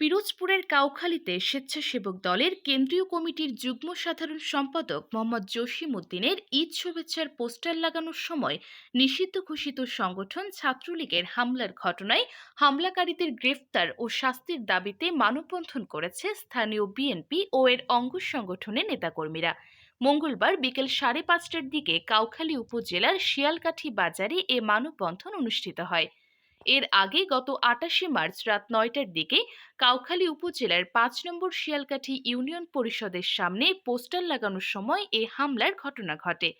পিরোজপুরের কাউখালীতে স্বেচ্ছাসেবক দলের কেন্দ্রীয় কমিটির যুগ্ম সাধারণ সম্পাদক মোহাম্মদ জসিম উদ্দিনের ঈদ শুভেচ্ছার পোস্টার লাগানোর সময় নিষিদ্ধ ঘোষিত সংগঠন ছাত্রলীগের হামলার ঘটনায় হামলাকারীদের গ্রেফতার ও শাস্তির দাবিতে মানববন্ধন করেছে স্থানীয় বিএনপি ও এর অঙ্গ সংগঠনের নেতাকর্মীরা। মঙ্গলবার বিকেল সাড়ে পাঁচটার দিকে কাউখালী উপজেলার শিয়ালকাঠি বাজারে এ মানববন্ধন অনুষ্ঠিত হয়। এর আগে গত আটাশে মার্চ রাত নয়টার দিকে কাউখালী উপজেলার পাঁচ নম্বর শিয়ালকাঠি ইউনিয়ন পরিষদের সামনে পোস্টার লাগানোর সময় এ হামলার ঘটনা ঘটে।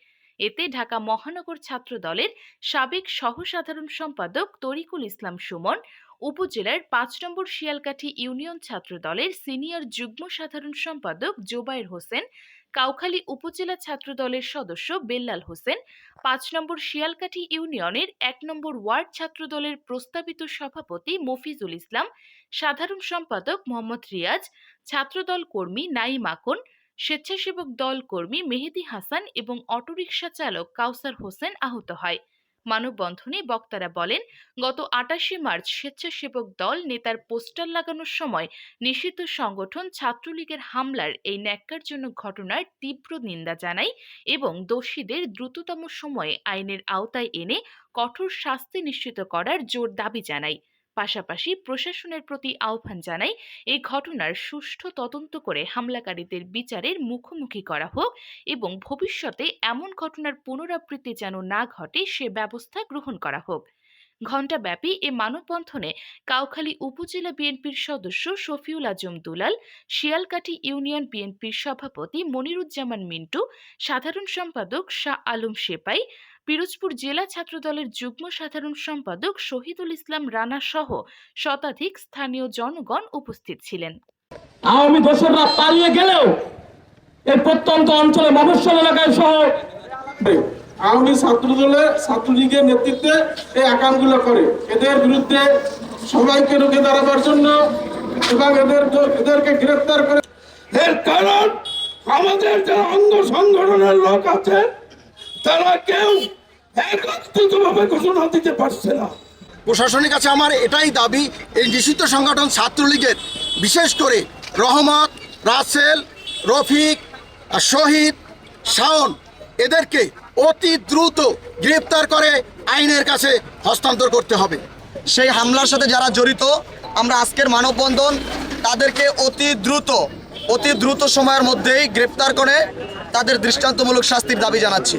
এতে ঢাকা মহানগর ছাত্র দলের সাবেক সহসাধারণ সম্পাদক তরিকুল ইসলাম সুমন, উপজেলার পাঁচ নম্বর শিয়ালকাঠি ইউনিয়ন ছাত্র দলের সিনিয়র যুগ্ম সাধারণ সম্পাদক জোবায়ের হোসেন কাউখালী উপজেলা ছাত্র দলের সদস্য বেল্লাল হোসেন, পাঁচ নম্বর শিয়ালকাঠি ইউনিয়নের এক নম্বর ওয়ার্ড ছাত্র দলের প্রস্তাবিত সভাপতি মফিজুল ইসলাম, সাধারণ সম্পাদক মোহাম্মদ রিয়াজ, ছাত্রদল কর্মী নাইম আকন, স্বেচ্ছাসেবক দল কর্মী মেহেদি হাসান এবং অটোরিকশা চালক কাউসার হোসেন আহত হয়। মানববন্ধনে বক্তারা বলেন, গত আটাশে মার্চ স্বেচ্ছাসেবক দল নেতার পোস্টার লাগানোর সময় নিষিদ্ধ সংগঠন ছাত্রলীগের হামলার এই ন্যাক্কারজনক ঘটনার তীব্র নিন্দা জানাই এবং দোষীদের দ্রুততম সময়ে আইনের আওতায় এনে কঠোর শাস্তি নিশ্চিত করার জোর দাবি জানাই পাশাপাশি প্রশাসনের প্রতি আহ্বান জানাই, এই ঘটনার সুষ্ঠু তদন্ত করে হামলাকারীদের বিচারের মুখোমুখি করা হোক এবং ভবিষ্যতে এমন ঘটনার পুনরাবৃত্তি যেন না ঘটে সে ব্যবস্থা গ্রহণ করা হোক। ঘণ্টাব্যাপী এ মানববন্ধনে কাউখালী উপজেলা বিএনপির সদস্য শফিউল আজম দুলাল, শিয়ালকাঠি ইউনিয়ন বিএনপির সভাপতি মনিরুজ্জামান মিন্টু, সাধারণ সম্পাদক শাহ আলম সেপাই পিরোজপুর জেলা ছাত্রদলের যুগ্ম সাধারণ সম্পাদক শহীদুল ইসলাম রানা সহ শতাধিক স্থানীয় জনগণ উপস্থিত ছিলেন। আওয়ামী দোসররা পালিয়ে গেলেও এই প্রত্যন্ত অঞ্চলে মফস্বল এলাকায় সহ আওয়ামী ছাত্র দলের ছাত্রলীগের নেতৃত্বে এই আকামগুলো করে। এদের বিরুদ্ধে সবাইকে রুখে দাঁড়াবার জন্য এবং এদের এদেরকে গ্রেফতার করে এর কারণ আমাদের যারা অঙ্গ সংগঠনের লোক আছে তারা কেউ প্রশাসনের কাছে আমার এটাই দাবি, এই নিষিদ্ধ সংগঠন ছাত্রলীগের, বিশেষ করে রহমত, রাসেল, রফিক শহীদ, শাওন, এদেরকে অতি দ্রুত গ্রেপ্তার করে আইনের কাছে হস্তান্তর করতে হবে। সেই হামলার সাথে যারা জড়িত, আমরা আজকের মানববন্ধন তাদেরকে অতি দ্রুত অতি দ্রুত সময়ের মধ্যেই গ্রেপ্তার করে তাদের দৃষ্টান্তমূলক শাস্তির দাবি জানাচ্ছি।